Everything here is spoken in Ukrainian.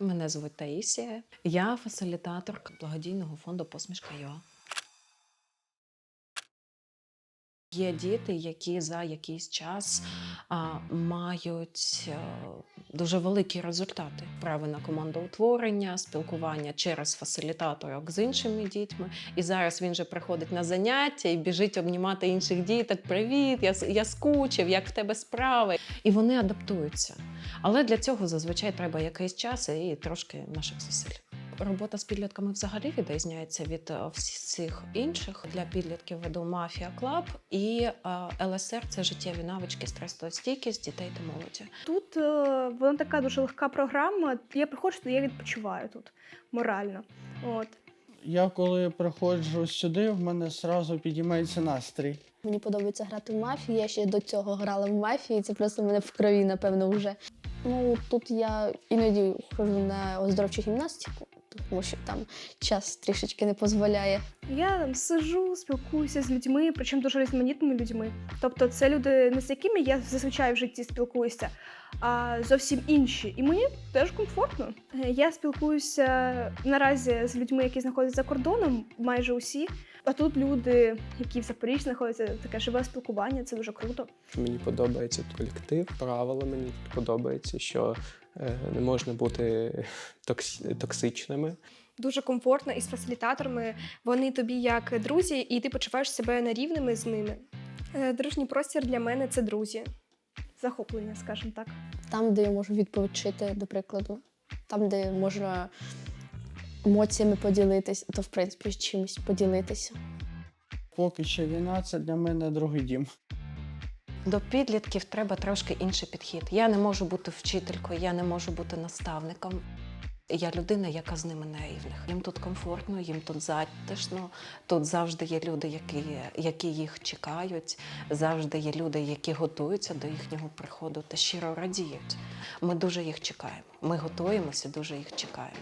Мене звуть Таїсія. Я фасилітаторка благодійного фонду Посмішка ЮА. Є діти, які за якийсь час а, мають а, дуже великі результати. Право на командоутворення, спілкування через фасилітаторок з іншими дітьми. І зараз він же приходить на заняття і біжить обнімати інших діток. Привіт, я, я скучив, як в тебе справи. І вони адаптуються. Але для цього зазвичай треба якийсь час і трошки наших зусиль. Робота з підлітками взагалі відрізняється від е, всіх інших. Для підлітків веду Мафія Клаб і е, ЛСР це життєві навички, стресостійкість дітей та молоді. Тут е, вона така дуже легка програма. Я приходжу, то я відпочиваю тут морально. От. Я коли приходжу сюди, в мене одразу підіймається настрій. Мені подобається грати в мафію. Я ще до цього грала в мафії. Це просто в мене в крові, напевно, вже. Ну тут я іноді ходжу на оздоровчу гімнастику, тому що там час трішечки не дозволяє. Я там сижу, спілкуюся з людьми, причому дуже різноманітними людьми. Тобто, це люди не з якими я зазвичай в житті спілкуюся, а зовсім інші. І мені теж комфортно. Е, Я спілкуюся наразі з людьми, які знаходяться за кордоном, майже усі. А тут люди, які в Запоріжжі знаходяться, таке живе спілкування, це дуже круто. Мені подобається колектив, правила мені подобається, що е, не можна бути токс- токсичними. дуже комфортно і з фасилітаторами. Вони тобі як друзі, і ти почуваєш себе на рівними з ними. Е, Дружній простір для мене це друзі. Захоплення, скажімо так. Там, де я можу відпочити, до прикладу, там, де можна емоціями поділитися, то в принципі з чимось поділитися. Поки що війна це для мене другий дім. До підлітків треба трошки інший підхід. Я не можу бути вчителькою, я не можу бути наставником. Я людина, яка з ними на рівних. Їм тут комфортно, їм тут затишно. Тут завжди є люди, які, які їх чекають. Завжди є люди, які готуються до їхнього приходу та щиро радіють. Ми дуже їх чекаємо. Ми готуємося, дуже їх чекаємо.